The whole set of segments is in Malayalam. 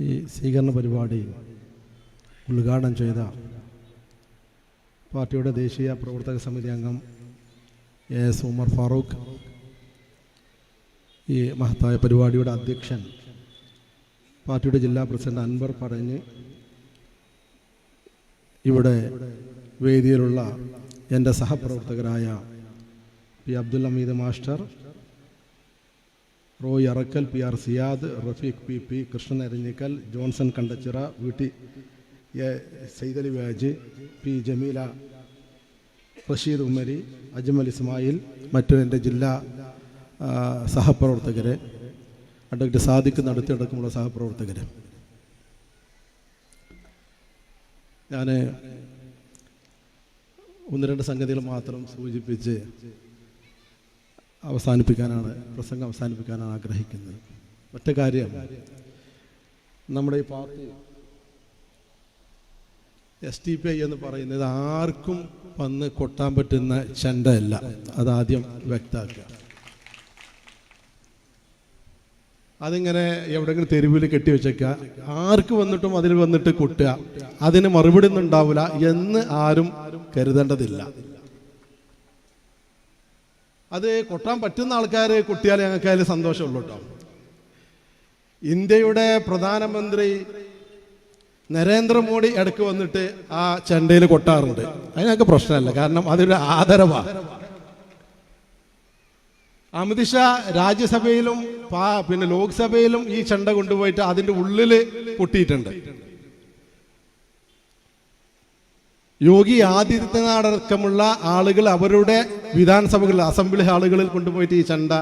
ഈ സ്വീകരണ പരിപാടി ഉദ്ഘാടനം ചെയ്ത പാർട്ടിയുടെ ദേശീയ പ്രവർത്തക സമിതി അംഗം എ എസ് ഉമർ ഫാറൂഖ് ഈ മഹത്തായ പരിപാടിയുടെ അധ്യക്ഷൻ പാർട്ടിയുടെ ജില്ലാ പ്രസിഡന്റ് അൻവർ പറഞ്ഞ് ഇവിടെ വേദിയിലുള്ള എന്റെ സഹപ്രവർത്തകരായ P Abdul Hameed master Roy Arakkal P R Siyad Rafeeq P P Krishnan Johnson Kandachira V T A Saidali വ്യാജ് P Jameela Rasheed Ummari Ajmal Ismail മറ്റു എന്റെ ജില്ലാ സഹപ്രവർത്തകരെ അഡ്വക്കേറ്റ് സാദിക്ക് നടത്തിയെടുക്കുമുള്ള സഹപ്രവർത്തകരെ. ഞാൻ ഒന്ന് രണ്ട് സംഗതികൾ മാത്രം സൂചിപ്പിച്ച് അവസാനിപ്പിക്കാനാണ് പ്രസംഗം അവസാനിപ്പിക്കാനാണ് ആഗ്രഹിക്കുന്നത്. ഒറ്റ കാര്യം. നമ്മുടെ ഈ party S T P I എന്ന് പറയുന്നത് ആർക്കും വന്ന് കൊട്ടാൻ പറ്റുന്ന ചെണ്ടയല്ല. അതാദ്യം വ്യക്തമാക്കുക. അതിങ്ങനെ എവിടെയെങ്കിലും തെരുവിൽ കെട്ടിവെച്ചേക്കുക ആർക്ക് വന്നിട്ടും അതിൽ വന്നിട്ട് കൊട്ടുക. അതിന് മറുപടി ഒന്നും ഉണ്ടാവില്ല എന്ന് ആരും കരുതേണ്ടതില്ല. അത് കൊട്ടാൻ പറ്റുന്ന ആൾക്കാർ കൊട്ടിയാൽ ഞങ്ങൾക്ക് അതിൽ സന്തോഷമുള്ളൂ കേട്ടോ. ഇന്ത്യയുടെ പ്രധാനമന്ത്രി നരേന്ദ്രമോദി ഇടയ്ക്ക് വന്നിട്ട് ആ ചെണ്ടയിൽ കൊട്ടാറുണ്ട്. അത് ഞങ്ങൾക്ക് പ്രശ്നമല്ല കാരണം അതൊരു ആദരവാണ് അമിത്ഷാ രാജ്യസഭയിലും പിന്നെ ലോക്സഭയിലും ഈ ചെണ്ട കൊണ്ടുപോയിട്ട് അതിന്റെ ഉള്ളിൽ പൊട്ടിയിട്ടുണ്ട്. യോഗി ആദിത്യനാഥ് അടക്കമുള്ള ആളുകൾ അവരുടെ വിധാനസഭകളിൽ അസംബ്ലി ഹാളുകളിൽ കൊണ്ടുപോയിട്ട് ഈ ചണ്ട.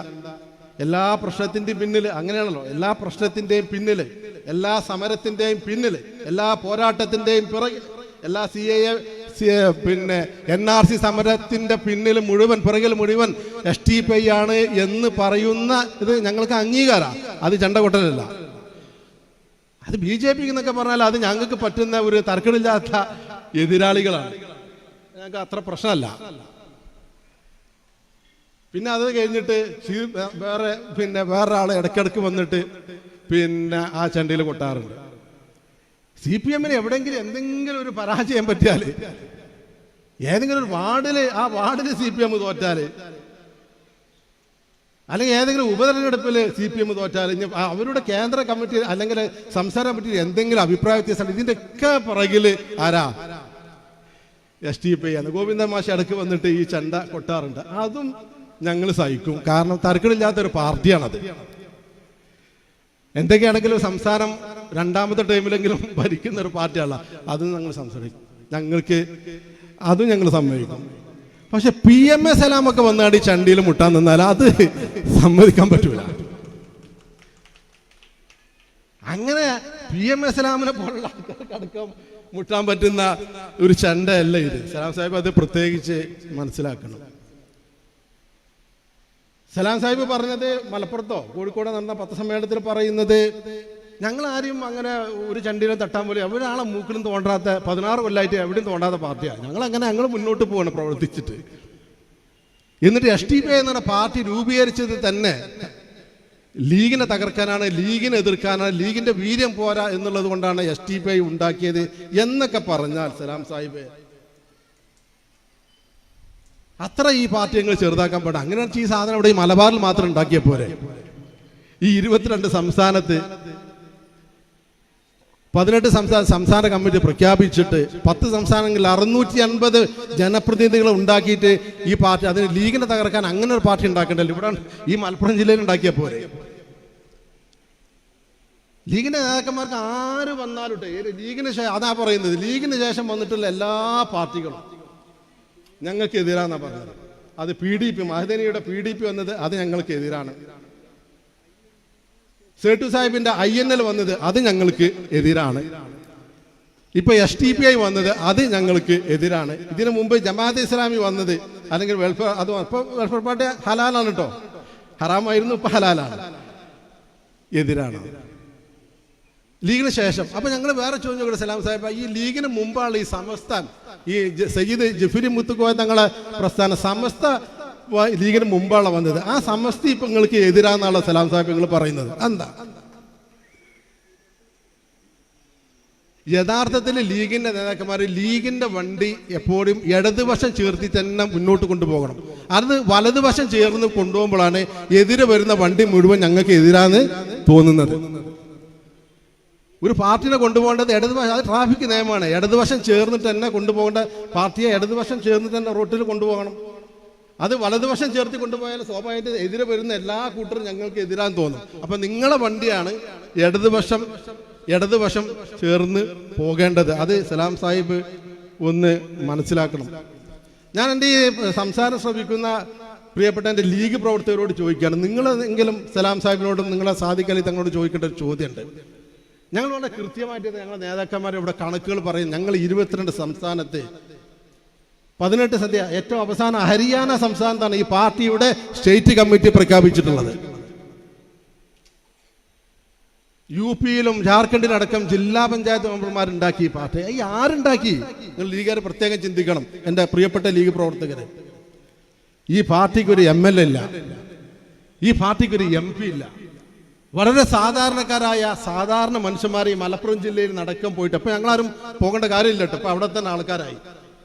എല്ലാ പ്രശ്നത്തിന്റെയും പിന്നിൽ അങ്ങനെയാണല്ലോ എല്ലാ പ്രശ്നത്തിന്റെയും പിന്നിൽ എല്ലാ സമരത്തിന്റെയും പിന്നിൽ എല്ലാ പോരാട്ടത്തിന്റെയും പിറകിൽ എല്ലാ സി എ പിന്നെ എൻ ആർ സി സമരത്തിന്റെ പിന്നിൽ മുഴുവൻ പിറകിൽ മുഴുവൻ എസ് ടി പി ആണ് എന്ന് പറയുന്ന ഇത് ഞങ്ങൾക്ക് അംഗീകാരം. അത് ചണ്ട കൊട്ടലല്ല. അത് ബി ജെ പി എന്നൊക്കെ പറഞ്ഞാൽ അത് ഞങ്ങൾക്ക് പറ്റുന്ന ഒരു തർക്കമില്ലാത്ത എതിരാളികളാണ്. ഞങ്ങൾക്ക് അത്ര പ്രശ്നമല്ല. പിന്നെ അത് കഴിഞ്ഞിട്ട് വേറെ പിന്നെ വേറെ ആളെ ഇടയ്ക്കിടയ്ക്ക് വന്നിട്ട് പിന്നെ ആ ചണ്ടയിൽ കൊട്ടാറുണ്ട്. സി പി എമ്മിന് എവിടെയെങ്കിലും എന്തെങ്കിലും ഒരു പരാജയം പറ്റിയാൽ ഏതെങ്കിലും ഒരു വാർഡിൽ ആ വാർഡിൽ സി പി എം തോറ്റാൽ അല്ലെങ്കിൽ ഏതെങ്കിലും ഉപതെരഞ്ഞെടുപ്പിൽ സി പി എം തോറ്റാൽ അവരുടെ കേന്ദ്ര കമ്മിറ്റി അല്ലെങ്കിൽ സംസ്ഥാന കമ്മിറ്റി എന്തെങ്കിലും അഭിപ്രായ ഇതിന്റെ ഒക്കെ പുറകിൽ ആരാ? എസ് ടി പി ആണ്. ഗോവിന്ദ മാഷ് ഇടയ്ക്ക് വന്നിട്ട് ഈ ചണ്ട കൊട്ടാറുണ്ട്. അതും ഞങ്ങൾ സഹിക്കും. കാരണം തർക്കമില്ലാത്ത ഒരു പാർട്ടിയാണത്. എന്തൊക്കെയാണെങ്കിലും സംസാരം രണ്ടാമത്തെ ടൈമിലെങ്കിലും ഭരിക്കുന്ന ഒരു പാർട്ടിയല്ല അതും ഞങ്ങൾ സംസാരിക്കും. ഞങ്ങൾക്ക് അതും ഞങ്ങൾ സമ്മതിക്കും. പക്ഷെ പി എം എ സലാമൊക്കെ വന്നാണ് ഈ ചണ്ടിയിൽ മുട്ടാൻ നിന്നാൽ അത് സമ്മതിക്കാൻ പറ്റൂല. അങ്ങനെ പി എം എ സലാമിനെ പോലുള്ള മുട്ടാൻ പറ്റുന്ന ഒരു ചണ്ടയല്ല ഇത്. സലാം സാഹിബ് അത് പ്രത്യേകിച്ച് മനസ്സിലാക്കണം. സലാം സാഹിബ് പറഞ്ഞത് മലപ്പുറത്തോ? കോഴിക്കോട് നടന്ന പത്രസമ്മേളനത്തിൽ പറയുന്നത് ഞങ്ങൾ ആരും അങ്ങനെ ഒരു ചണ്ടിയിലും തട്ടാൻ പോലും ഒരാളെ മൂക്കിലും തോണ്ടാത്ത പതിനാറ് കൊല്ലമായിട്ട് എവിടെയും തോണ്ടാത്ത പാർട്ടിയാണ് ഞങ്ങൾ അങ്ങനെ ഞങ്ങൾ മുന്നോട്ട് പോവാണ് പ്രവർത്തിച്ചിട്ട്. എന്നിട്ട് എസ് ടി പി എന്ന പാർട്ടി രൂപീകരിച്ചത് തന്നെ ലീഗിനെ തകർക്കാനാണ് ലീഗിനെ എതിർക്കാനാണ് ലീഗിന്റെ വീര്യം പോരാ എന്നുള്ളത് കൊണ്ടാണ് എസ് ടി പി ഐ ഉണ്ടാക്കിയത് എന്നൊക്കെ പറഞ്ഞാൽ സലാം സാഹിബ്. അത്ര ഈ പാർട്ടി ഞങ്ങൾ ചെറുതാക്കാൻ പാടില്ല അങ്ങനെ ഈ സാധനം ഇവിടെ ഈ മലബാറിൽ മാത്രം ഉണ്ടാക്കിയ പോരെ. ഈ ഇരുപത്തിരണ്ട് സംസ്ഥാനത്ത് പതിനെട്ട് സംസ്ഥാന സംസ്ഥാന കമ്മിറ്റി പ്രഖ്യാപിച്ചിട്ട് പത്ത് സംസ്ഥാനങ്ങളിൽ അറുന്നൂറ്റി അൻപത് ജനപ്രതിനിധികളെ ഉണ്ടാക്കിയിട്ട് ഈ പാർട്ടി അതിന് ലീഗിനെ തകർക്കാൻ അങ്ങനെ ഒരു പാർട്ടി ഉണ്ടാക്കേണ്ടല്ലോ. ഇവിടെ ഈ മലപ്പുറം ജില്ലയിൽ ഉണ്ടാക്കിയ പോരെ ലീഗിന്റെ നേതാക്കന്മാർക്ക് ആര് വന്നാലും ഏത് ലീഗിന് ശേഷം അതാ പറയുന്നത്. ലീഗിന് ശേഷം വന്നിട്ടുള്ള എല്ലാ പാർട്ടികളും ഞങ്ങൾക്ക് എതിരാന്നാ പറഞ്ഞത്. അത് പി ഡി പി മഹദനിയുടെ പി ഡി പി വന്നത് അത് ഞങ്ങൾക്ക് എതിരാണ്. സേട്ടു സാഹിബിന്റെ ഐ എൻ എൽ വന്നത് അത് ഞങ്ങൾക്ക് എതിരാണ്. ഇപ്പൊ എസ് ടി പി ഐ വന്നത് അത് ഞങ്ങൾക്ക് എതിരാണ്. ഇതിനു മുമ്പ് ജമാഅത്ത് ഇസ്ലാമി വന്നത് അല്ലെങ്കിൽ വെൽഫെയർ അത് ഇപ്പൊ വെൽഫെയർ പാർട്ടി ഹലാലാണ് കേട്ടോ ഹറാമായിരുന്നു ഇപ്പൊ ഹലാലാണ്. എതിരാണ്. ലീഗിന് ശേഷം അപ്പൊ ഞങ്ങൾ വേറെ ചോദിച്ചു കൂടെ സലാം സാഹിബ് ഈ ലീഗിന് മുമ്പാണ് ഈ സമസ്ത ഈ സയ്യിദ് ജഫിരി മുത്തുക്കോയ തങ്ങളെ പ്രസ്ഥാന. സമസ്ത ലീഗിന് മുമ്പാണ് വന്നത്? ആ സമസ്തി ഇപ്പൊ നിങ്ങൾക്ക് എതിരാന്നുള്ള സലാം സാഹിബ് നിങ്ങൾ പറയുന്നത്. എന്താ? യഥാർത്ഥത്തിൽ ലീഗിന്റെ നേതാക്കന്മാർ ലീഗിന്റെ വണ്ടി എപ്പോഴും ഇടതുവശം ചേർത്തി തന്നെ മുന്നോട്ട് കൊണ്ടുപോകണം. അത് വലതുവശം ചേർന്ന് കൊണ്ടുപോകുമ്പോഴാണ് എതിരെ വരുന്ന വണ്ടി മുഴുവൻ ഞങ്ങൾക്ക് എതിരാന്ന് തോന്നുന്നത്. ഒരു പാർട്ടിനെ കൊണ്ടുപോകേണ്ടത് ഇടതുവശം അത് ട്രാഫിക് നിയമമാണ്. ഇടതുവശം ചേർന്നിട്ട് തന്നെ കൊണ്ടുപോകേണ്ട പാർട്ടിയെ ഇടതുവശം ചേർന്നിട്ട് തന്നെ റോട്ടിൽ കൊണ്ടുപോകണം. അത് വലതുവശം ചേർത്ത് കൊണ്ടുപോയാൽ സ്വാഭാവികമായിട്ട് എതിരെ വരുന്ന എല്ലാ കൂട്ടരും ഞങ്ങൾക്ക് എതിരാൻ തോന്നും. അപ്പൊ നിങ്ങളെ വണ്ടിയാണ് ഇടതുവശം ഇടതുവശം ചേർന്ന് പോകേണ്ടത്. അത് സലാം സാഹിബ് ഒന്ന് മനസ്സിലാക്കണം. ഞാൻ എന്റെ ഈ സംസാരം ശ്രമിക്കുന്ന പ്രിയപ്പെട്ട എന്റെ ലീഗ് പ്രവർത്തകരോട് ചോദിക്കുകയാണ്. നിങ്ങളെങ്കിലും സലാം സാഹിബിനോടും നിങ്ങളെ സാധിക്കലി തങ്ങളോട് ചോദിക്കേണ്ട ഒരു ചോദ്യമുണ്ട്. ഞങ്ങൾ വളരെ കൃത്യമായിട്ട് ഞങ്ങളുടെ നേതാക്കന്മാരെ ഇവിടെ കണക്കുകൾ പറയും. ഞങ്ങൾ ഇരുപത്തിരണ്ട് സംസ്ഥാനത്തെ പതിനെട്ട് സദ്യ. ഏറ്റവും അവസാനം ഹരിയാന സംസ്ഥാനത്താണ് ഈ പാർട്ടിയുടെ സ്റ്റേറ്റ് കമ്മിറ്റി പ്രഖ്യാപിച്ചിട്ടുള്ളത്. യു പിയിലും ജാർഖണ്ഡിലും അടക്കം ജില്ലാ പഞ്ചായത്ത് മെമ്പർമാരുണ്ടാക്കി ഈ പാർട്ടി. ഈ ആരുണ്ടാക്കി? നിങ്ങൾ ലീഗുകാർ പ്രത്യേകം ചിന്തിക്കണം എന്റെ പ്രിയപ്പെട്ട ലീഗ് പ്രവർത്തകരെ. ഈ പാർട്ടിക്ക് ഒരു എം എൽ എ ഇല്ല. ഈ പാർട്ടിക്ക് ഒരു എം പി ഇല്ല. വളരെ സാധാരണക്കാരായ സാധാരണ മനുഷ്യന്മാരെ ഈ മലപ്പുറം ജില്ലയിൽ നടക്കം പോയിട്ട് അപ്പൊ ഞങ്ങളാരും പോകേണ്ട കാര്യമില്ല കേട്ടോ. അപ്പൊ അവിടെ തന്നെ ആൾക്കാരായി.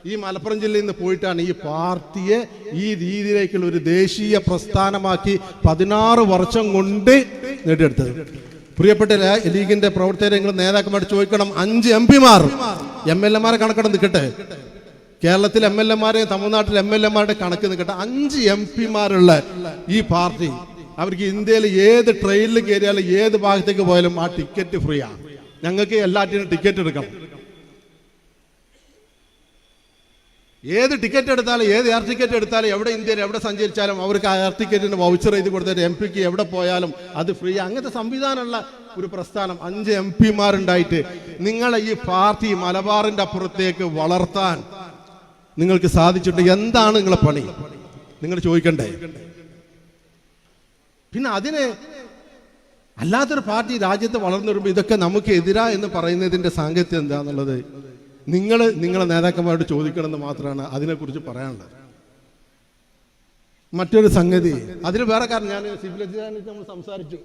ഈ മലപ്പുറം ജില്ലയിൽ നിന്ന് പോയിട്ടാണ് ഈ പാർട്ടിയെ ഈ രീതിയിലേക്കുള്ള ഒരു ദേശീയ പ്രസ്ഥാനമാക്കി പതിനാറ് വർഷം കൊണ്ട് നേടിയെടുത്തത്. പ്രിയപ്പെട്ട ലീഗിന്റെ പ്രവർത്തകരെ നിങ്ങൾ നേതാക്കന്മാർ ചോദിക്കണം അഞ്ച് എം പിമാർ എം എൽ എമാരെ കണക്കെടുത്ത് നിൽക്കട്ടെ. കേരളത്തിൽ എം എൽ എമാരെയും തമിഴ്നാട്ടിൽ എം എൽ എമാരുടെ കണക്ക് നിൽക്കട്ടെ. അഞ്ച് എം പിമാരുള്ള ഈ പാർട്ടി അവർക്ക് ഇന്ത്യയിൽ ഏത് ട്രെയിനിൽ കയറിയാലും ഏത് ഭാഗത്തേക്ക് പോയാലും ആ ടിക്കറ്റ് ഫ്രീ ആണ് ഞങ്ങൾക്ക് എല്ലാറ്റിനും ടിക്കറ്റ് എടുക്കണം ഏത് ടിക്കറ്റ് എടുത്താലും ഏത് എയർ ടിക്കറ്റ് എടുത്താലും എവിടെ ഇന്ത്യയിൽ എവിടെ സഞ്ചരിച്ചാലും അവർക്ക് ആ എയർ ടിക്കറ്റിന് വൗച്ചർ ചെയ്ത് കൊടുത്തിട്ട് എം പിക്ക് എവിടെ പോയാലും അത് ഫ്രീ അങ്ങനത്തെ സംവിധാനമുള്ള ഒരു പ്രസ്ഥാനം അഞ്ച് എം പിമാരുണ്ടായിട്ട് നിങ്ങളെ ഈ പാർട്ടി മലബാറിന്റെ അപ്പുറത്തേക്ക് വളർത്താൻ നിങ്ങൾക്ക് സാധിച്ചിട്ടുണ്ട്. എന്താണ് നിങ്ങളെ പണി? നിങ്ങൾ ചോദിക്കണ്ടേ? പിന്നെ അതിന് അല്ലാത്തൊരു പാർട്ടി രാജ്യത്ത് വളർന്നു വരുമ്പോൾ ഇതൊക്കെ നമുക്ക് എതിരാ എന്ന് പറയുന്നതിന്റെ സാങ്കത്യം എന്താന്നുള്ളത് നിങ്ങൾ നിങ്ങളെ നേതാക്കന്മാരോട് ചോദിക്കണമെന്ന് മാത്രമാണ് അതിനെക്കുറിച്ച് പറയാനുള്ളത്. മറ്റൊരു സംഗതി അതിന് വേറെ കാരണം ഞാൻ സിവിൽ എഞ്ചിനീയറിനെ നമ്മൾ സംസാരിച്ചു.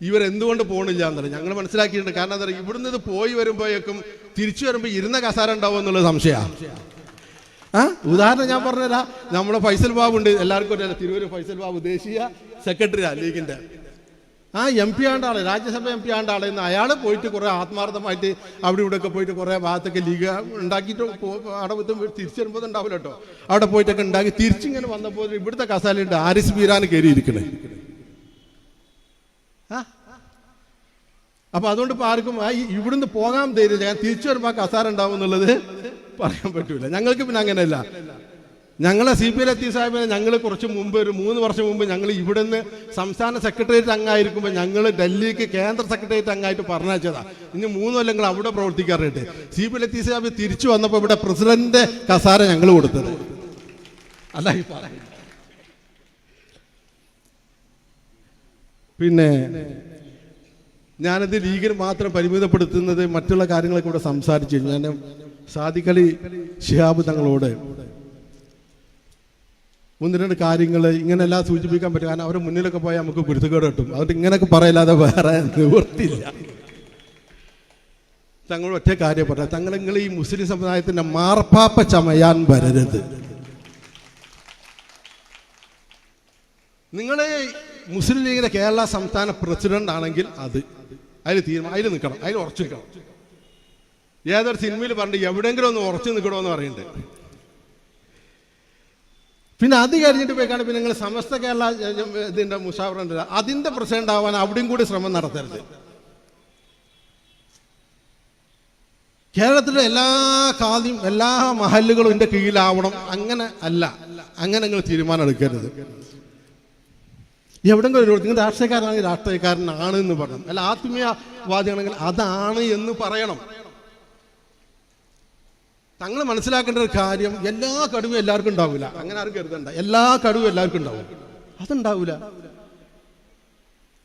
ഇവരെന്തുകൊണ്ട് പോകണില്ല എന്നല്ല ഞങ്ങൾ മനസ്സിലാക്കിയിട്ടുണ്ട്. കാരണം എന്താ പറയുക ഇവിടുന്ന് ഇത് പോയി വരുമ്പോഴേക്കും തിരിച്ചു വരുമ്പോൾ ഇരുന്ന കസാര ഉണ്ടാവും എന്നുള്ള സംശയമാണ് ആ? ഉദാഹരണം ഞാൻ പറഞ്ഞുതരാം. നമ്മുടെ ഫൈസൽ ബാബു ഉണ്ട് എല്ലാവർക്കും അറിയാലോ തിരുവൂർ ഫൈസൽ ബാബു ദേശീയ സെക്രട്ടറിയാണ് ലീഗിന്റെ. ആ എം പി ആണ്ട ആളെ രാജ്യസഭ എം പി ആണ്ട ആളെന്ന് അയാൾ പോയിട്ട് കുറേ ആത്മാർത്ഥമായിട്ട് അവിടെ ഇവിടെ ഒക്കെ പോയിട്ട് കുറേ ഭാഗത്തൊക്കെ ലീഗ് ഉണ്ടാക്കിയിട്ട് എത്തും തിരിച്ചു വരുമ്പോൾ ഉണ്ടാവില്ല കേട്ടോ. അവിടെ പോയിട്ടൊക്കെ ഉണ്ടാക്കി തിരിച്ചിങ്ങനെ വന്നപ്പോൾ ഇവിടുത്തെ കസാലയുണ്ട് ആരിസ് ബീരാന് കയറിയിരിക്കണേ. ആ? അപ്പൊ അതുകൊണ്ട് ഇപ്പൊ ആർക്കും ഇവിടുന്ന് പോകാൻ തരില്ല ഞാൻ തിരിച്ചു വരുമ്പോൾ കസാര ഉണ്ടാവും എന്നുള്ളത് പറയാൻ പറ്റൂല. ഞങ്ങൾക്ക് പിന്നെ അങ്ങനെയല്ല. ഞങ്ങളെ സി പി എൽ എത്തി സാഹിബിനെ ഞങ്ങൾ കുറച്ച് മുമ്പ് ഒരു മൂന്ന് വർഷം മുമ്പ് ഞങ്ങൾ ഇവിടുന്ന് സംസ്ഥാന സെക്രട്ടേറിയറ്റ് അംഗമായിരിക്കുമ്പോൾ ഞങ്ങൾ ഡൽഹിക്ക് കേന്ദ്ര സെക്രട്ടേറിയറ്റ് അംഗമായിട്ട് പറഞ്ഞയച്ചതാ. ഇനി മൂന്ന് കൊല്ലങ്ങൾ അവിടെ പ്രവർത്തിക്കാറുണ്ട് സി പി എൽ എത്തി സാഹിബ് തിരിച്ചു വന്നപ്പോൾ ഇവിടെ പ്രസിഡന്റ് കസാര ഞങ്ങൾ കൊടുത്തത്. അല്ല പിന്നെ ഞാനത് ലീഗിന് മാത്രം പരിമിതപ്പെടുത്തുന്നത് മറ്റുള്ള കാര്യങ്ങളൊക്കെ ഇവിടെ സംസാരിച്ചു ഞാൻ സാദിഖലി ഷിഹാബ് തങ്ങളോട് ഒന്ന് രണ്ട് കാര്യങ്ങൾ ഇങ്ങനെല്ലാം സൂചിപ്പിക്കാൻ പറ്റും. കാരണം അവരുടെ മുന്നിലൊക്കെ പോയാൽ നമുക്ക് കുരുത്തുകേട് കിട്ടും. അതുകൊണ്ട് ഇങ്ങനെയൊക്കെ പറയല്ലാതെ വേറെ നിവൃത്തിയില്ല തങ്ങൾ ഒറ്റ കാര്യം പറയാം തങ്ങൾ നിങ്ങൾ ഈ മുസ്ലിം സമുദായത്തിന്റെ മാർപ്പാപ്പ ചമയാൻ വരരുത്. നിങ്ങൾ മുസ്ലിം ലീഗിന്റെ കേരള സംസ്ഥാന പ്രസിഡന്റ് ആണെങ്കിൽ അത് അതിൽ തീരുമാനം അതിൽ നിൽക്കണം അതിൽ ഉറച്ചു നിൽക്കണം ഏതൊരു സിനിമയിൽ പറഞ്ഞിട്ട് എവിടെയെങ്കിലും ഒന്ന് ഉറച്ചു നിൽക്കണമെന്ന് പറയുന്നുണ്ട്. പിന്നെ അത് കഴിഞ്ഞിട്ട് പോയിക്കാണ് പിന്നെ നിങ്ങൾ സമസ്ത കേരള ഇതിന്റെ മുഷാവറുണ്ട് അതിന്റെ പ്രസിഡന്റ് ആവാൻ അവിടെയും കൂടി ശ്രമം നടത്തരുത്. കേരളത്തിലെ എല്ലാ കാതിയും എല്ലാ മഹല്ലുകളും എന്റെ കീഴിലാവണം. അങ്ങനെ അല്ല. അങ്ങനെ നിങ്ങൾ തീരുമാനം എടുക്കരുത്. എവിടെങ്കിലും ഒരു നിങ്ങൾ രാഷ്ട്രീയക്കാരനാണെങ്കിൽ രാഷ്ട്രീയക്കാരനാണ് എന്ന് പറയണം അല്ല ആത്മീയവാദിയാണെങ്കിൽ അതാണ് എന്ന് പറയണം. തങ്ങൾ മനസ്സിലാക്കേണ്ട ഒരു കാര്യം എല്ലാ കഴിവും എല്ലാവർക്കും ഉണ്ടാവില്ല അങ്ങനെ ആരും കരുതണ്ട. എല്ലാ കഴിവും എല്ലാവർക്കും ഉണ്ടാവും. അതുണ്ടാവില്ല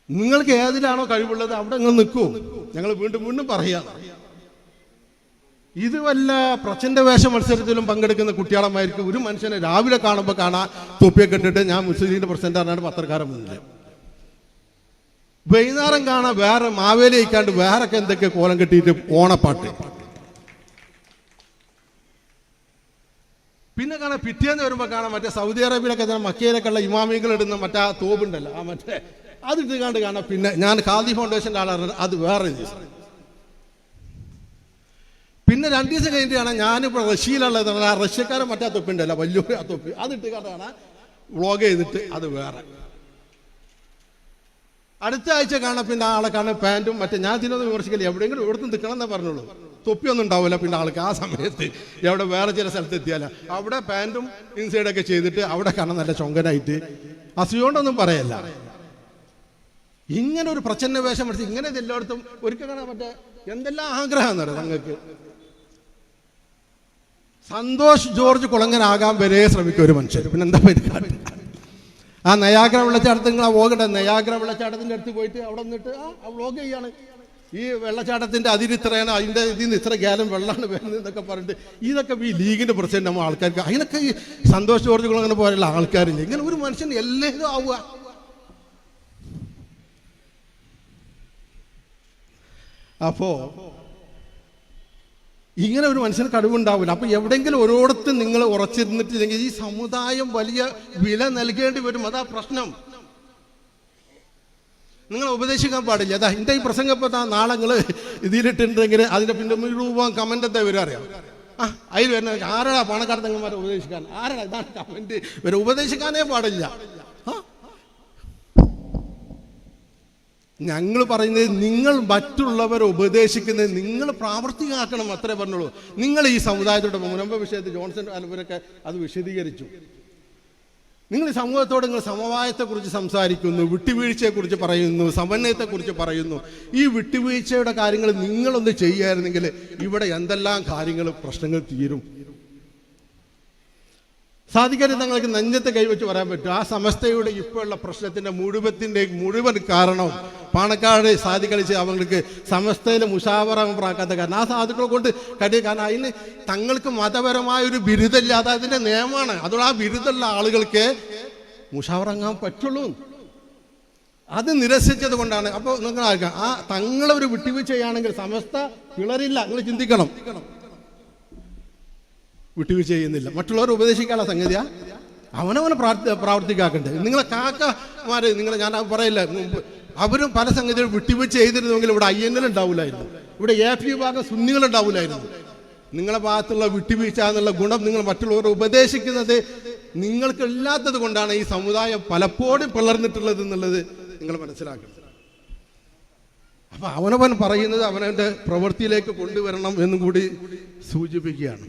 നിങ്ങൾക്ക് ഏതിലാണോ കഴിവുള്ളത് അവിടെ നിങ്ങൾ നിൽക്കൂ. ഞങ്ങൾ വീണ്ടും വീണ്ടും പറയാം. ഇത് വല്ല പ്രച്ഛന്റെ വേഷ മത്സരത്തിലും പങ്കെടുക്കുന്ന കുട്ടികളമായിരിക്കും ഒരു മനുഷ്യനെ രാവിലെ കാണുമ്പോൾ കാണാൻ തൊപ്പിയൊക്കെ ഇട്ടിട്ട് ഞാൻ മുസ്ലിം പ്രസിഡന്റ് ആണ് പത്രക്കാരൻ മുന്നിൽ വൈകുന്നേരം കാണാൻ വേറെ മാവേലി അയക്കാണ്ട് വേറൊക്കെ എന്തൊക്കെ കോലം കെട്ടിയിട്ട് ഓണപ്പാട്ട്. പിന്നെ കാണാം പിറ്റേന്ന് വരുമ്പോൾ കാണാം മറ്റേ സൗദി അറേബ്യയിലൊക്കെ മക്കയിലൊക്കെ ഉള്ള ഇമാമികൾ ഇടുന്ന മറ്റേ ആ തോബുണ്ടല്ലോ ആ മറ്റേ അതിട്ട് കണ്ട് കാണാം. പിന്നെ ഞാൻ ഖാദി ഫൗണ്ടേഷന്റെ ആളാണ് അത് വേറെ പിന്നെ രണ്ട് ദിവസം കഴിഞ്ഞിട്ട് കാണാം ഞാനിപ്പോൾ റഷ്യയിലുള്ളത് ആ റഷ്യക്കാരൻ മറ്റേ ആ തൊപ്പി ഉണ്ടല്ലോ വലിയൊരു ആ തൊപ്പി അതിട്ട് കണ്ടാണ് വ്ളോഗ് ചെയ്തിട്ട് അത് വേറെ. അടുത്ത ആഴ്ച കാണാം പിന്നെ ആളെ കാണാൻ പാന്റും മറ്റേ ഞാൻ തിന്നത് വിമർശിക്കില്ല എവിടെയെങ്കിലും ഇവിടുത്തെ നിൽക്കണം എന്നേ പറഞ്ഞുള്ളൂ. തൊപ്പിയൊന്നും ഉണ്ടാവില്ല പിന്നെ ആൾക്ക് ആ സമയത്ത്. എവിടെ വേറെ ചില സ്ഥലത്ത് എത്തിയാല. അവിടെ പാന്റും ഇൻസൈഡൊക്കെ ചെയ്തിട്ട് അവിടെ കാണാൻ നല്ല ചൊങ്കനായിട്ട്. അസുഖോണ്ടൊന്നും പറയല്ല. ഇങ്ങനെ ഒരു പ്രച്ഛന്ന വേഷം പഠിച്ച് ഇങ്ങനെ എല്ലായിടത്തും ഒരിക്കൽ കാണാൻ പറ്റേ എന്തെല്ലാം ആഗ്രഹം എന്ന് നിങ്ങൾക്ക് സന്തോഷ് ജോർജ് കുളങ്ങനാകാൻ വരെ ശ്രമിക്കും ഒരു മനുഷ്യർ പിന്നെ എന്താ പരിഹാരം ആ നയാഗ്ര വെള്ളച്ചാട്ടത്തിൽ നിങ്ങൾ ആ പോകട്ടെ നയാഗ്ര വെള്ളച്ചാട്ടത്തിന്റെ അടുത്ത് പോയിട്ട് അവിടെ നിന്നിട്ട് ആ വ്ളോഗ് ചെയ്യാണ്. ഈ വെള്ളച്ചാട്ടത്തിന്റെ അതിരിത്രയാണ് അതിന്റെ ഇതിൽ നിന്ന് ഇത്ര ഗ്യാലം വെള്ളമാണ് വരുന്നത് എന്നൊക്കെ പറഞ്ഞിട്ട് ഇതൊക്കെ ഈ ലീഗിന്റെ പ്രസിഡന്റ് നമ്മൾ ആൾക്കാർക്ക് അതിനൊക്കെ ഈ സന്തോഷ് ജോർജുകൾ അങ്ങനെ ആൾക്കാരില്ല? ഇങ്ങനെ ഒരു മനുഷ്യൻ എല്ലാം ആവുക. അപ്പോ ഇങ്ങനെ ഒരു മനുഷ്യന് കഴിവുണ്ടാവില്ല അപ്പൊ എവിടെങ്കിലും ഓരോടത്തും നിങ്ങൾ ഉറച്ചിരുന്നിട്ടില്ലെങ്കിൽ ഈ സമുദായം വലിയ വില നൽകേണ്ടി വരും. അതാ പ്രശ്നം. നിങ്ങൾ ഉപദേശിക്കാൻ പാടില്ല. അതാ എന്റെ ഈ പ്രസംഗപ്പെട്ട നാളെ നിങ്ങൾ ഇതിലിട്ടുണ്ടെങ്കിൽ അതിന്റെ പിന്നെ മുഴുവൻ എന്താ വരും അറിയാം? ആ അതിൽ വരുന്ന ആരാടാ പണക്കാരത്തങ്ങന്മാരെ ഉപദേശിക്കാൻ? ആരാടാ ഇതാണ് കമന്റ് ഇവരെ ഉപദേശിക്കാനേ പാടില്ല. ഞങ്ങൾ പറയുന്നത് നിങ്ങൾ മറ്റുള്ളവരെ ഉപദേശിക്കുന്നത് നിങ്ങൾ പ്രാവർത്തികമാക്കണം അത്രേ പറഞ്ഞുള്ളൂ. നിങ്ങൾ ഈ സമുദായത്തോടെ മുനമ്പ വിഷയത്തിൽ ജോൺസൺ അലവരൊക്കെ അത് വിശദീകരിച്ചു. നിങ്ങൾ സമൂഹത്തോട് നിങ്ങൾ സമവായത്തെക്കുറിച്ച് സംസാരിക്കുന്നു വിട്ടുവീഴ്ചയെക്കുറിച്ച് പറയുന്നു സമന്വയത്തെക്കുറിച്ച് പറയുന്നു. ഈ വിട്ടുവീഴ്ചയുടെ കാര്യങ്ങൾ നിങ്ങളൊന്ന് ചെയ്യുമായിരുന്നെങ്കിൽ ഇവിടെ എന്തെല്ലാം കാര്യങ്ങൾ പ്രശ്നങ്ങൾ തീരും. സാധിക്കാതെ തങ്ങൾക്ക് നെഞ്ചത്തെ കൈവച്ച് പറയാൻ പറ്റും. ആ സമസ്തയുടെ ഇപ്പോഴുള്ള പ്രശ്നത്തിന്റെ മുഴുവത്തിന്റെ മുഴുവൻ കാരണവും പാണക്കാട് സാധി കളിച്ച് അവർക്ക് സമസ്തയിലെ മുഷാവറാക്കാത്ത കാരണം. ആ സാധുക്കളെ കൊണ്ട് കടി കാരണം അതിന് തങ്ങൾക്ക് മതപരമായ ഒരു ബിരുദമില്ല അത് നിയമമാണ്. അതുകൊണ്ട് ആ ബിരുദമുള്ള ആളുകൾക്ക് മുഷാവറങ്ങാൻ പറ്റുള്ളൂ. അത് നിരസിച്ചത് കൊണ്ടാണ്. അപ്പോൾ നിങ്ങൾ ആ ആ തങ്ങളൊരു വിട്ടുവീഴ്ചയാണെങ്കിൽ സമസ്ത പിളരില്ല. നിങ്ങൾ ചിന്തിക്കണം. വിട്ടുവീഴ്ച ചെയ്യുന്നില്ല. മറ്റുള്ളവർ ഉപദേശിക്കാനുള്ള സംഗതിയാ? അവനവനെ പ്രാർത്ഥി പ്രാവർത്തിക്കാക്കണ്ടേ. നിങ്ങളെ കാക്കമാര് നിങ്ങളെ ഞാൻ പറയില്ല. അവരും പല സംഗതികളും വിട്ടുവീഴ്ച ചെയ്തിരുന്നെങ്കിൽ ഇവിടെ ഐ എൻ എൽ ഉണ്ടാവില്ലായിരുന്നു ഇവിടെ എ പി വിഭാഗം സുന്നികൾ ഉണ്ടാവില്ലായിരുന്നു നിങ്ങളെ ഭാഗത്തുള്ള വിട്ടുവീഴ്ച എന്നുള്ള ഗുണം നിങ്ങൾ മറ്റുള്ളവർ ഉപദേശിക്കുന്നത് നിങ്ങൾക്ക് ഇല്ലാത്തത് കൊണ്ടാണ് ഈ സമുദായം പലപ്പോഴും പിളർന്നിട്ടുള്ളത് എന്നുള്ളത് നിങ്ങൾ മനസ്സിലാക്കണം. അപ്പൊ അവനവൻ പറയുന്നത് അവനവന്റെ പ്രവൃത്തിയിലേക്ക് കൊണ്ടുവരണം എന്നും കൂടി സൂചിപ്പിക്കുകയാണ്.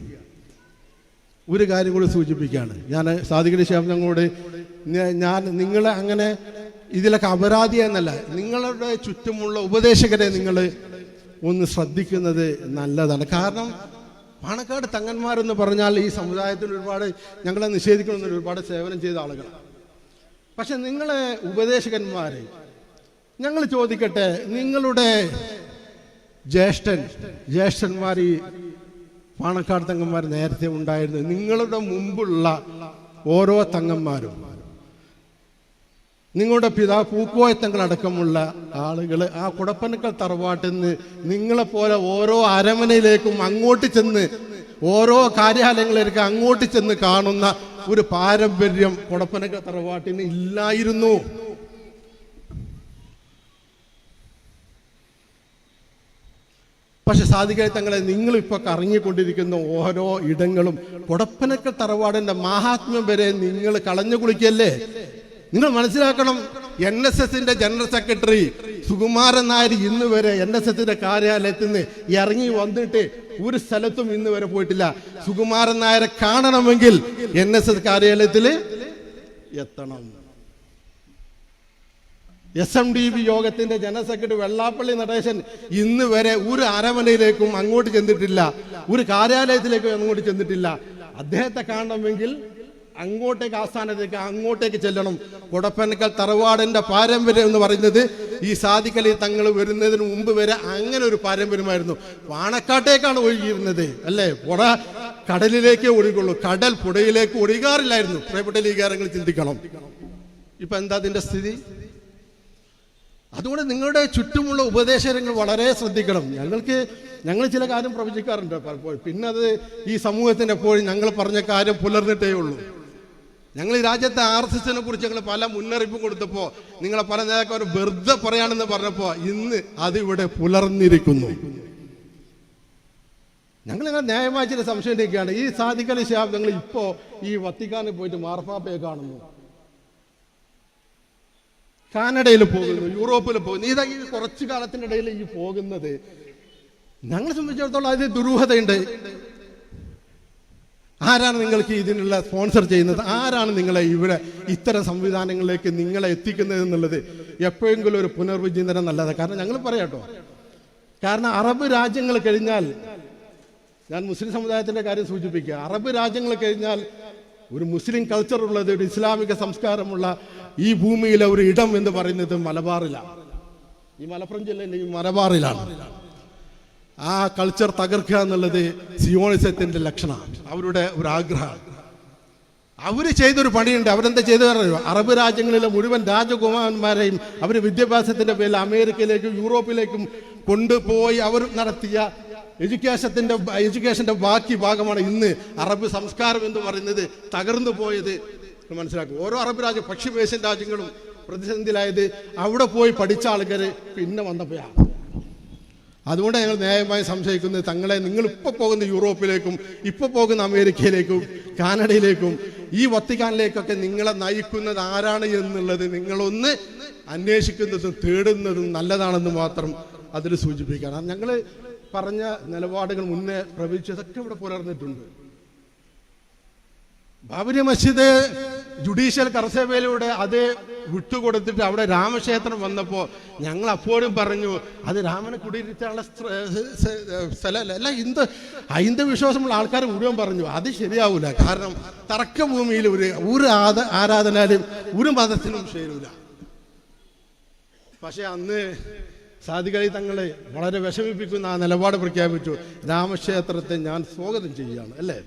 ഒരു കാര്യം കൂടി സൂചിപ്പിക്കുകയാണ് ഞാൻ സാധിക്കുന്ന ശേഷം ഞങ്ങളോട് ഞാൻ നിങ്ങളെ അങ്ങനെ ഇതിലൊക്കെ അപരാധി എന്നല്ല നിങ്ങളുടെ ചുറ്റുമുള്ള ഉപദേശകരെ നിങ്ങൾ ഒന്ന് ശ്രദ്ധിക്കുന്നത് നല്ലതാണ്. കാരണം പാണക്കാട് തങ്ങന്മാരെന്ന് പറഞ്ഞാൽ ഈ സമുദായത്തിൽ ഒരുപാട് ഞങ്ങളെ നിഷേധിക്കണമെന്ന് ഒരുപാട് സേവനം ചെയ്ത ആളുകളാണ്. പക്ഷെ നിങ്ങളെ ഉപദേശകന്മാരെ ഞങ്ങൾ ചോദിക്കട്ടെ നിങ്ങളുടെ ജ്യേഷ്ഠൻ ജ്യേഷ്ഠന്മാർ ഈ പാണക്കാട് തങ്ങന്മാർ നേരത്തെ ഉണ്ടായിരുന്നു നിങ്ങളുടെ മുമ്പുള്ള ഓരോ തങ്ങന്മാരും. നിങ്ങളുടെ പിതാ പൂക്കോയ തങ്ങളടക്കമുള്ള ആളുകൾ ആ കുടപ്പനക്കൽ തറവാട്ടിൽ നിന്ന് നിങ്ങളെപ്പോലെ ഓരോ അരമനയിലേക്കും അങ്ങോട്ട് ചെന്ന് ഓരോ കാര്യാലയങ്ങളിലേക്ക് അങ്ങോട്ട് ചെന്ന് കാണുന്ന ഒരു പാരമ്പര്യം കുടപ്പനക്കൽ തറവാട്ടിന് ഇല്ലായിരുന്നു. പക്ഷെ സാധിക്കാതെ തങ്ങളെ നിങ്ങളിപ്പോൾ കറങ്ങിക്കൊണ്ടിരിക്കുന്ന ഓരോ ഇടങ്ങളും കൊടപ്പനക്കൽ തറവാടിന്റെ മഹാത്മ്യം വരെ നിങ്ങൾ കളഞ്ഞു കുളിക്കല്ലേ? നിങ്ങൾ മനസ്സിലാക്കണം എൻ എസ് എസിന്റെ ജനറൽ സെക്രട്ടറി സുകുമാരൻ നായർ ഇന്ന് വരെ എൻ എസ് എസിന്റെ കാര്യാലയത്തിൽ നിന്ന് ഇറങ്ങി വന്നിട്ട് ഒരു സ്ഥലത്തും ഇന്ന് വരെ പോയിട്ടില്ല. സുകുമാരൻ നായരെ കാണണമെങ്കിൽ എൻ എസ് എസ് കാര്യാലയത്തിൽ എത്തണം. എസ് എം ഡി ബി യോഗത്തിന്റെ ജനറൽ സെക്രട്ടറി വെള്ളാപ്പള്ളി നടേശൻ ഇന്ന് വരെ ഒരു അരമനയിലേക്കും അങ്ങോട്ട് ചെന്നിട്ടില്ല. ഒരു കാര്യാലയത്തിലേക്കും അങ്ങോട്ട് ചെന്നിട്ടില്ല. അദ്ദേഹത്തെ കാണണമെങ്കിൽ അങ്ങോട്ടേക്ക് ആസ്ഥാനത്തേക്ക് അങ്ങോട്ടേക്ക് ചെല്ലണം. കൊടപ്പനക്കൽ തറവാടിന്റെ പാരമ്പര്യം എന്ന് പറയുന്നത് ഈ സാധിക്കലി തങ്ങൾ വരുന്നതിന് മുമ്പ് വരെ അങ്ങനെ ഒരു പാരമ്പര്യമായിരുന്നു. പാണക്കാട്ടേക്കാണ് ഒഴുകിയിരുന്നത് അല്ലേ? പുഴ കടലിലേക്കേ ഒഴുകുള്ളൂ. കടൽ പുഴയിലേക്ക് ഒഴുകാറില്ലായിരുന്നു. പ്രിയപ്പെട്ട ലീഗാരങ്ങൾ ചിന്തിക്കണം. ഇപ്പൊ എന്താ അതിന്റെ സ്ഥിതി? അതുകൊണ്ട് നിങ്ങളുടെ ചുറ്റുമുള്ള ഉപദേശങ്ങൾ വളരെ ശ്രദ്ധിക്കണം. ഞങ്ങൾക്ക് ഞങ്ങൾ ചില കാര്യം പ്രവചിക്കാറുണ്ട്. പലപ്പോഴും പിന്നെ അത് ഈ സമൂഹത്തിന് എപ്പോഴും ഞങ്ങൾ പറഞ്ഞ കാര്യം പുലർന്നിട്ടേ ഉള്ളൂ. ഞങ്ങൾ ഈ രാജ്യത്തെ ആർ എസ് എസിനെ കുറിച്ച് ഞങ്ങൾ പല മുന്നറിയിപ്പും കൊടുത്തപ്പോൾ നിങ്ങളെ പല നേതാക്കൾ വെറുതെ പറയാണെന്ന് പറഞ്ഞപ്പോൾ ഇന്ന് അതിവിടെ പുലർന്നിരിക്കുന്നു. ഞങ്ങൾ ഞങ്ങൾ ന്യായമായ ചില സംശയം ഈ സാധിക്കലി ശാബ് ഞങ്ങൾ ഇപ്പോൾ ഈ വത്തിക്കാനിൽ പോയിട്ട് മാർപ്പാപ്പയെ കാണുന്നു. കാനഡയിൽ പോകുന്നു യൂറോപ്പിൽ പോകുന്നു. ഇതാ ഈ കുറച്ചു കാലത്തിന്റെ ഇടയിൽ ഈ പോകുന്നത്. ഞങ്ങളെ സംബന്ധിച്ചിടത്തോളം അതിന് ദുരൂഹതയുണ്ട്. ആരാണ് നിങ്ങൾക്ക് ഇതിനുള്ള സ്പോൺസർ ചെയ്യുന്നത്? ആരാണ് നിങ്ങളെ ഇവിടെ ഇത്തരം സംവിധാനങ്ങളിലേക്ക് നിങ്ങളെ എത്തിക്കുന്നത് എന്നുള്ളത് എപ്പോഴെങ്കിലും ഒരു പുനർവിചിന്തനം നല്ലതാണ്. കാരണം ഞങ്ങൾ പറയാട്ടോ കാരണം അറബ് രാജ്യങ്ങൾ കഴിഞ്ഞാൽ ഞാൻ മുസ്ലിം സമുദായത്തിന്റെ കാര്യം സൂചിപ്പിക്കുക അറബ് രാജ്യങ്ങൾ കഴിഞ്ഞാൽ ഒരു മുസ്ലിം കൾച്ചർ ഉള്ളത് ഒരു ഇസ്ലാമിക സംസ്കാരമുള്ള ഈ ഭൂമിയിലെ ഒരു ഇടം എന്ന് പറയുന്നത് മലബാറിലാണ് ഈ മലപ്പുറം ജില്ലയിലെ ഈ മലബാറിലാണ്. ആ കൾച്ചർ തകർക്കുക എന്നുള്ളത് സിയോണിസത്തിന്റെ ലക്ഷണമാണ്. അവരുടെ ഒരു ആഗ്രഹമാണ്. അവർ ചെയ്തൊരു പണിയുണ്ട്. അവരെന്താ ചെയ്തു അറിയോ അറബ് രാജ്യങ്ങളിലെ മുഴുവൻ രാജകുമാരന്മാരെയും അവർ വിദ്യാഭ്യാസത്തിന്റെ പേരിൽ അമേരിക്കയിലേക്കും യൂറോപ്പിലേക്കും കൊണ്ടുപോയി അവർ നടത്തിയ എഡ്യൂക്കേഷത്തിന്റെ എഡ്യൂക്കേഷന്റെ ബാക്കി ഭാഗമാണ് ഇന്ന് അറബ് സംസ്കാരം എന്ന് പറയുന്നത് തകർന്നു പോയത് മനസ്സിലാക്കും. ഓരോ അറബ് രാജ്യം പശ്ചിമേഷ്യൻ രാജ്യങ്ങളും പ്രതിസന്ധിയിലായത് അവിടെ പോയി പഠിച്ച ആൾക്കാർ പിന്നെ വന്നപ്പോഴാണ് അതുകൊണ്ട് ഞങ്ങൾ ന്യായമായി സംശയിക്കുന്നത്. തങ്ങളെ നിങ്ങൾ ഇപ്പോൾ പോകുന്ന യൂറോപ്പിലേക്കും ഇപ്പോൾ പോകുന്ന അമേരിക്കയിലേക്കും കാനഡയിലേക്കും ഈ വത്തിക്കാനിലേക്കൊക്കെ നിങ്ങളെ നയിക്കുന്നത് ആരാണ് എന്നുള്ളത് നിങ്ങളൊന്ന് അന്വേഷിക്കുന്നതും തേടുന്നതും നല്ലതാണെന്ന് മാത്രം അതിൽ സൂചിപ്പിക്കണം ഞങ്ങൾ പറഞ്ഞ നിലപാടുകൾ മുന്നേ പ്രവചിച്ചതൊക്കെ ഇവിടെ പുലർന്നിട്ടുണ്ട്. ബാബരി മസ്ജിദ് ജുഡീഷ്യൽ കർസേവയിലൂടെ അത് വിട്ടുകൊടുത്തിട്ട് അവിടെ രാമക്ഷേത്രം വന്നപ്പോൾ ഞങ്ങൾ അപ്പോഴും പറഞ്ഞു അത് രാമനെ കുടിയിരുത്താനുള്ള സ്ഥലമല്ല. അല്ല ഹിന്ദു ഹൈന്ദ വിശ്വാസമുള്ള ആൾക്കാർ മുഴുവൻ പറഞ്ഞു അത് ശരിയാവില്ല കാരണം തർക്കഭൂമിയിൽ ഒരു ഒരു ആദ ആരാധനാലും ഒരു മതത്തിനും ശരിയില്ല പക്ഷെ അന്ന് സാധികളി തങ്ങളെ വളരെ വിഷമിപ്പിക്കുന്ന ആ നിലപാട് പ്രഖ്യാപിച്ചു. രാമക്ഷേത്രത്തെ ഞാൻ സ്വാഗതം ചെയ്യുകയാണ് അല്ലേ?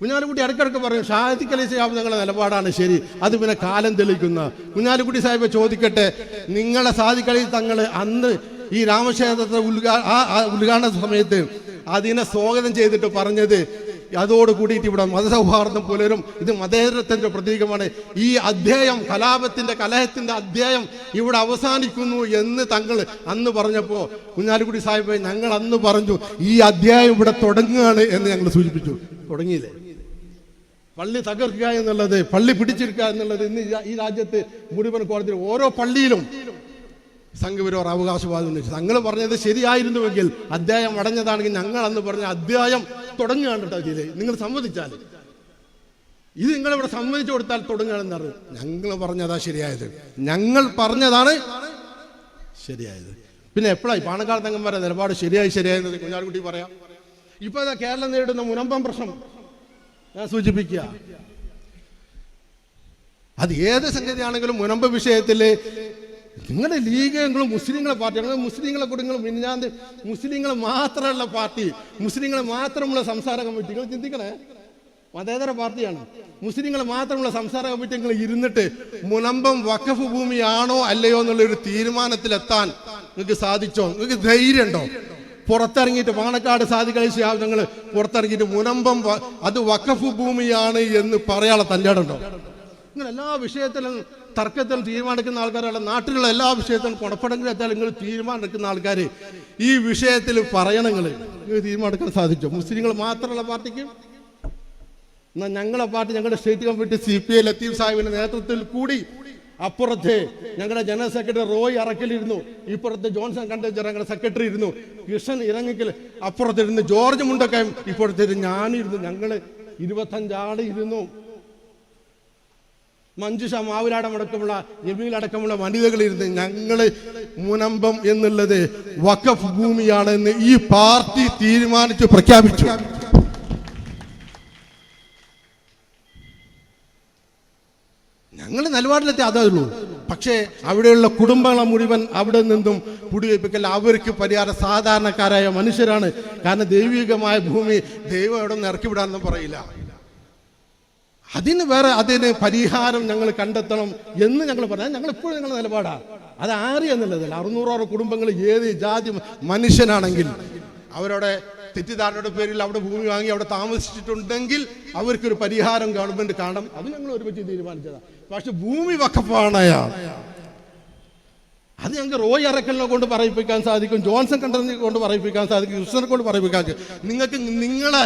കുഞ്ഞാലിക്കുട്ടി ഇടയ്ക്കിടയ്ക്ക് പറയും അലി സാഹിബ് നിങ്ങളുടെ നിലപാടാണ് ശരി അത് പിന്നെ കാലം തെളിക്കുന്ന കുഞ്ഞാലിക്കുട്ടി സാഹിബ് ചോദിക്കട്ടെ നിങ്ങളെ സാധിക്കളി തങ്ങൾ അന്ന് ഈ രാമക്ഷേത്രത്തെ ഉദ്ഘാ ആ ഉദ്ഘാടന സമയത്ത് അതിനെ സ്വാഗതം ചെയ്തിട്ട് പറഞ്ഞത് അതോട് കൂടിയിട്ട് ഇവിടെ മതസൗഹാർദ്ദം പുലരും. ഇത് മതേതരത്തിന്റെ പ്രതീകമാണ്. ഈ അധ്യായം കലാപത്തിന്റെ കലഹത്തിന്റെ അധ്യായം ഇവിടെ അവസാനിക്കുന്നു എന്ന് തങ്ങൾ അന്ന് പറഞ്ഞപ്പോൾ കുഞ്ഞാലിക്കുടി സാഹിബ് ഞങ്ങൾ അന്ന് പറഞ്ഞു ഈ അധ്യായം ഇവിടെ തുടങ്ങുകയാണ് എന്ന് ഞങ്ങൾ സൂചിപ്പിച്ചു. തുടങ്ങിയില്ലേ? പള്ളി തകർക്കുക എന്നുള്ളത് പള്ളി പിടിച്ചെടുക്കുക എന്നുള്ളത് ഇന്ന് ഈ രാജ്യത്ത് മുഴുവൻ കോടതിയിൽ ഓരോ പള്ളിയിലും സംഘപരിവർ അവകാശവാദം ഉന്നയിച്ചു. തങ്ങൾ പറഞ്ഞത് ശരിയായിരുന്നുവെങ്കിൽ അധ്യായം അടഞ്ഞതാണെങ്കിൽ ഞങ്ങൾ അന്ന് പറഞ്ഞ അധ്യായം തുടങ്ങുകയാണ് കേട്ടോ ചെയ്തേ നിങ്ങൾ സമ്മതിച്ചാൽ ഇത് നിങ്ങളിവിടെ സമ്മതിച്ചു കൊടുത്താൽ തുടങ്ങുകയാണെന്ന് അറിയും. ഞങ്ങൾ പറഞ്ഞതാ ശരിയായത്. ഞങ്ങൾ പറഞ്ഞതാണ് ശരിയായത്. പിന്നെ എപ്പോഴായി? പാണക്കാട് തങ്ങന്മാരെ നിലപാട് ശരിയായി ശരിയായെന്നത് കുഞ്ഞാൽക്കുട്ടി പറയാം. ഇപ്പൊ കേരളം നേരിടുന്ന മുനമ്പം പ്രശ്നം. ഞാൻ സൂചിപ്പിക്കുക. അത് ഏത് സംഗതിയാണെങ്കിലും മുനമ്പ് വിഷയത്തിൽ നിങ്ങളുടെ ലീഗ് നിങ്ങൾ മുസ്ലിങ്ങളെ പാർട്ടി ഞങ്ങൾ മുസ്ലിങ്ങളെ കൂടെ നിങ്ങൾ ഞാൻ മുസ്ലിങ്ങൾ മാത്രമുള്ള പാർട്ടി മുസ്ലിങ്ങൾ മാത്രമുള്ള സംസാര കമ്മിറ്റി. നിങ്ങൾ ചിന്തിക്കണേ മതേതര പാർട്ടിയാണ്. മുസ്ലിങ്ങൾ മാത്രമുള്ള സംസാര കമ്മിറ്റി നിങ്ങൾ ഇരുന്നിട്ട് മുനമ്പം വഖഫ് ഭൂമിയാണോ അല്ലയോ എന്നുള്ള ഒരു തീരുമാനത്തിലെത്താൻ നിങ്ങൾക്ക് സാധിച്ചോ? നിങ്ങൾക്ക് ധൈര്യമുണ്ടോ? പുറത്തിറങ്ങിയിട്ട് പാണക്കാട് സാധികളി ഞങ്ങൾ പുറത്തിറങ്ങിയിട്ട് മുനമ്പം അത് വഖഫ് ഭൂമിയാണ് എന്ന് പറയാനുള്ള തന്റെ ഉണ്ടോ നിങ്ങൾ എല്ലാ വിഷയത്തിലും തർക്കത്തിലും തീരുമാനിക്കുന്ന ആൾക്കാരല്ല. നാട്ടിലുള്ള എല്ലാ വിഷയത്തിലും കുഴപ്പമെങ്കിലും എത്താലും നിങ്ങൾ ആൾക്കാർ ഈ വിഷയത്തിൽ പറയണങ്ങൾ നിങ്ങൾ സാധിച്ചോ മുസ്ലിങ്ങൾ മാത്രമുള്ള പാർട്ടിക്ക് എന്നാൽ ഞങ്ങളെ പാർട്ടി ഞങ്ങളുടെ state committee C P I Latheef സാഹിബിന്റെ നേതൃത്വത്തിൽ കൂടി അപ്പുറത്തെ ഞങ്ങളുടെ ജനറൽ സെക്രട്ടറി റോയ് അറക്കലിരുന്നു. ഇപ്പുറത്തെ ജോൺസൺ കണ്ടേച്ചർ ഞങ്ങളുടെ സെക്രട്ടറി ഇരുന്നു. കൃഷ്ണൻ ഇറങ്ങിക്കൽ അപ്പുറത്തിരുന്ന് ജോർജ് മുണ്ടക്കയം ഇപ്പുറത്തിരുന്ന് ഞാനിരുന്നു. ഞങ്ങൾ ഇരുപത്തഞ്ചാൾ ഇരുന്നു. മഞ്ജുഷ മാവിലാടമടക്കമുള്ള ജമീലടക്കമുള്ള വനിതകളിരുന്ന് ഞങ്ങൾ മുനമ്പം എന്നുള്ളത് വഖഫ് ഭൂമിയാണെന്ന് ഈ പാർട്ടി തീരുമാനിച്ചു പ്രഖ്യാപിച്ചു. ഞങ്ങൾ നിലപാടിലെത്തി അതേ ഉള്ളൂ. പക്ഷേ അവിടെയുള്ള കുടുംബങ്ങളെ മുഴുവൻ അവിടെ നിന്നും കുടിവയ്പ്പിക്കൽ അവർക്ക് പരിഹാരം സാധാരണക്കാരായ മനുഷ്യരാണ്. കാരണം ദൈവികമായ ഭൂമി ദൈവം എവിടെ നിന്ന് ഇറക്കി വിടാനൊന്നും പറയില്ല. അതിന് വേറെ അതിന് പരിഹാരം ഞങ്ങൾ കണ്ടെത്തണം എന്ന് ഞങ്ങൾ പറഞ്ഞാൽ ഞങ്ങൾ എപ്പോഴും ഞങ്ങളുടെ നിലപാടാണ് അത് ആര് എന്നുള്ളതല്ല. അറുന്നൂറോളം കുടുംബങ്ങൾ ഏത് ജാതി മനുഷ്യനാണെങ്കിൽ അവരുടെ തെറ്റിദ്ധാരണയുടെ പേരിൽ അവിടെ ഭൂമി വാങ്ങി അവിടെ താമസിച്ചിട്ടുണ്ടെങ്കിൽ അവർക്കൊരു പരിഹാരം ഗവൺമെന്റ് കാണും അത് ഞങ്ങൾ ഒരുമിച്ച് തീരുമാനിച്ചതാണ് പക്ഷെ ഭൂമി വക്കപ്പാണ് അത് ഞങ്ങൾക്ക് റോയ് അറക്കലിനെ കൊണ്ട് പറയിപ്പിക്കാൻ സാധിക്കും ജോൺസൺ കണ്ടറിനെ കൊണ്ട് പറയിപ്പിക്കാൻ സാധിക്കും കൃഷ്ണനെ കൊണ്ട് പറയിപ്പിക്കാൻ നിങ്ങൾക്ക് നിങ്ങളെ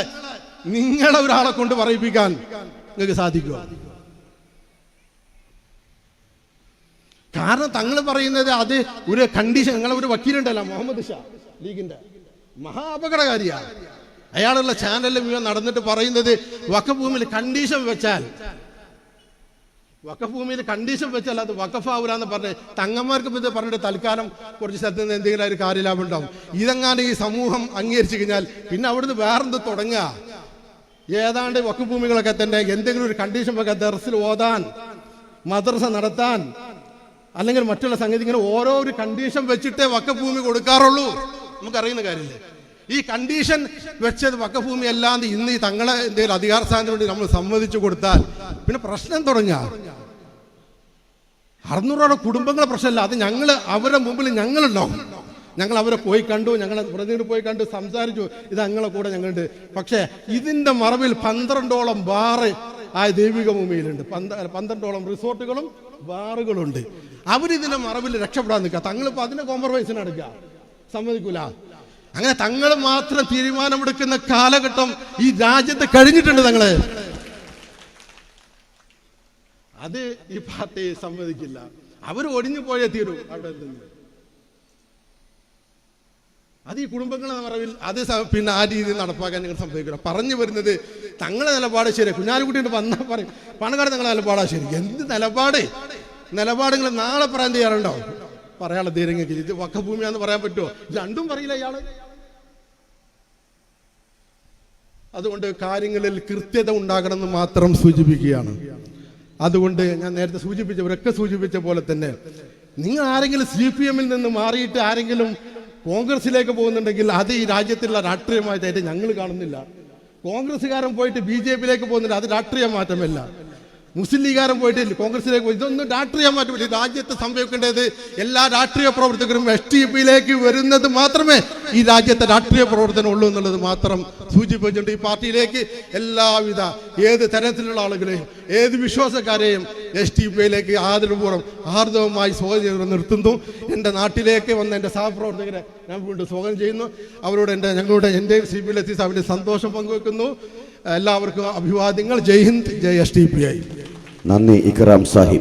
നിങ്ങളെ ഒരാളെ കൊണ്ട് പറയിപ്പിക്കാൻ നിങ്ങൾക്ക് സാധിക്കുമോ? കാരണം തങ്ങൾ പറയുന്നത് അത് ഒരു കണ്ടീഷൻ നിങ്ങളെ ഒരു വക്കീലുണ്ടല്ലോ മുഹമ്മദ് ഷാ ലീഗിന്റെ. മഹാ അപകടകാരിയാണ് അയാളുള്ള ചാനലിൽ മുഴുവൻ നടന്നിട്ട് പറയുന്നത് വക്കഭൂമിയിൽ കണ്ടീഷൻ വെച്ചാൽ വക്കഭൂമിയിൽ കണ്ടീഷൻ വെച്ചാൽ അത് വക്കഫാവൂലെന്ന് പറഞ്ഞ് തങ്ങന്മാർക്ക് ഇത് പറഞ്ഞിട്ട് തൽക്കാലം കുറച്ച് സ്ഥലത്ത് നിന്ന് എന്തെങ്കിലും ഒരു കാര്യലാഭം ഉണ്ടാവും. ഇതെങ്ങാണ്ട് ഈ സമൂഹം അംഗീകരിച്ചു കഴിഞ്ഞാൽ പിന്നെ അവിടുന്ന് വേറെന്ത് തുടങ്ങുക? ഏതാണ്ട് വക്കുഭൂമികളൊക്കെ തന്നെ എന്തെങ്കിലും ഒരു കണ്ടീഷൻ വെക്കാൻ ദർസിൽ ഓതാൻ മദ്രസ നടത്താൻ അല്ലെങ്കിൽ മറ്റുള്ള സംഗതി ഇങ്ങനെ ഓരോ ഒരു കണ്ടീഷൻ വെച്ചിട്ടേ വക്കഭൂമി കൊടുക്കാറുള്ളൂ. നമുക്കറിയുന്ന കാര്യമില്ലേ? ഈ കണ്ടീഷൻ വെച്ചത് വക്കഭൂമി അല്ലാതെ ഇന്ന് ഈ തങ്ങളെ എന്തെങ്കിലും അധികാര സ്ഥാനത്തിന് നമ്മൾ സമ്മതിച്ചു കൊടുത്താൽ പിന്നെ പ്രശ്നം തുടങ്ങുക അറുന്നൂറോടെ കുടുംബങ്ങളെ പ്രശ്നമല്ല. അത് ഞങ്ങൾ അവരുടെ മുമ്പിൽ ഞങ്ങളുണ്ടാവും. ഞങ്ങൾ അവരെ പോയി കണ്ടു ഞങ്ങൾ പ്രതിനിധി പോയി കണ്ടു സംസാരിച്ചു. ഇത് ഞങ്ങളെ കൂടെ ഞങ്ങളുണ്ട്. പക്ഷേ ഇതിന്റെ മറവിൽ പന്ത്രണ്ടോളം ബാറ് ആ ദൈവിക ഭൂമിയിലുണ്ട്. പന്ത പന്ത്രണ്ടോളം റിസോർട്ടുകളും ബാറുകളുണ്ട്. അവരിതിന്റെ മറവിൽ രക്ഷപ്പെടാൻ നിൽക്കുക. തങ്ങളിപ്പോൾ അതിന്റെ കോംപ്രമൈസിന് എടുക്കുക. സമ്മതിക്കൂല. അങ്ങനെ തങ്ങൾ മാത്രം തീരുമാനമെടുക്കുന്ന കാലഘട്ടം ഈ രാജ്യത്ത് കഴിഞ്ഞിട്ടുണ്ട് തങ്ങൾ. അത് ഈ പാർട്ടി സമ്മതിക്കില്ല. അവർ ഒടിഞ്ഞു പോയേ തീരൂ അവിടെ നിന്ന്. അത് ഈ കുടുംബങ്ങളെ മറവിൽ അത് പിന്നെ ആ രീതിയിൽ നടപ്പാക്കാൻ നിങ്ങൾ സംഭവിക്കണം പറഞ്ഞു വരുന്നത് തങ്ങളെ നിലപാട് ശരി കുഞ്ഞാലിക്കുട്ടി വന്നാൽ പറയും പണക്കാട് തങ്ങളെ നിലപാടാ ശരി. എന്ത് നിലപാട്? നിലപാടുകൾ നാളെ പറയാൻ തയ്യാറുണ്ടോ? പറയാനുള്ള ധീരങ്ങൾക്ക് ഇത് വക്കഭൂമിയാന്ന് പറയാൻ പറ്റുമോ? രണ്ടും പറയില്ല ഇയാൾ. അതുകൊണ്ട് കാര്യങ്ങളിൽ കൃത്യത ഉണ്ടാകണമെന്ന് മാത്രം സൂചിപ്പിക്കുകയാണ്. അതുകൊണ്ട് ഞാൻ നേരത്തെ സൂചിപ്പിച്ചവരൊക്കെ സൂചിപ്പിച്ച പോലെ തന്നെ നിങ്ങൾ ആരെങ്കിലും സി പി എമ്മിൽ നിന്ന് മാറിയിട്ട് ആരെങ്കിലും കോൺഗ്രസിലേക്ക് പോകുന്നുണ്ടെങ്കിൽ അത് ഈ രാജ്യത്തുള്ള രാഷ്ട്രീയമായിട്ടായിട്ട് ഞങ്ങൾ കാണുന്നില്ല. കോൺഗ്രസ്സുകാരൻ പോയിട്ട് ബി ജെ പിയിലേക്ക് പോകുന്നുണ്ട് അത് രാഷ്ട്രീയ മാറ്റമല്ല. മുസ്ലിം ലീഗാരം പോയിട്ടില്ല കോൺഗ്രസിലേക്ക് പോയി. ഇതൊന്നും രാഷ്ട്രീയ മാറ്റമില്ല. പറ്റില്ല രാജ്യത്ത് സംഭവിക്കേണ്ടത് എല്ലാ രാഷ്ട്രീയ പ്രവർത്തകരും എസ് ടി പിയിലേക്ക് വരുന്നത് മാത്രമേ ഈ രാജ്യത്തെ രാഷ്ട്രീയ പ്രവർത്തനം ഉള്ളൂ എന്നുള്ളത് മാത്രം സൂചിപ്പിച്ചിട്ടുണ്ട്. ഈ പാർട്ടിയിലേക്ക് എല്ലാവിധ ഏത് തരത്തിലുള്ള ആളുകളെയും ഏത് വിശ്വാസക്കാരെയും എസ് ടി പിയിലേക്ക് ആദരപൂർവം ആർദവമായി സ്വാഗതം നിർത്തുന്നു. എന്റെ നാട്ടിലേക്ക് വന്ന എന്റെ സഹപ്രവർത്തകരെ ഞാൻ വീണ്ടും സ്വാഗതം ചെയ്യുന്നു. അവരോട് എന്റെ ഞങ്ങളുടെ എന്റെ സി പി എൽ അവരുടെ സന്തോഷം പങ്കുവെക്കുന്നു. എല്ലാവർക്കും അഭിവാദ്യങ്ങൾ. Jai Hind Jai S T P I. നന്ദി ഇക്രാം സാഹിബ്.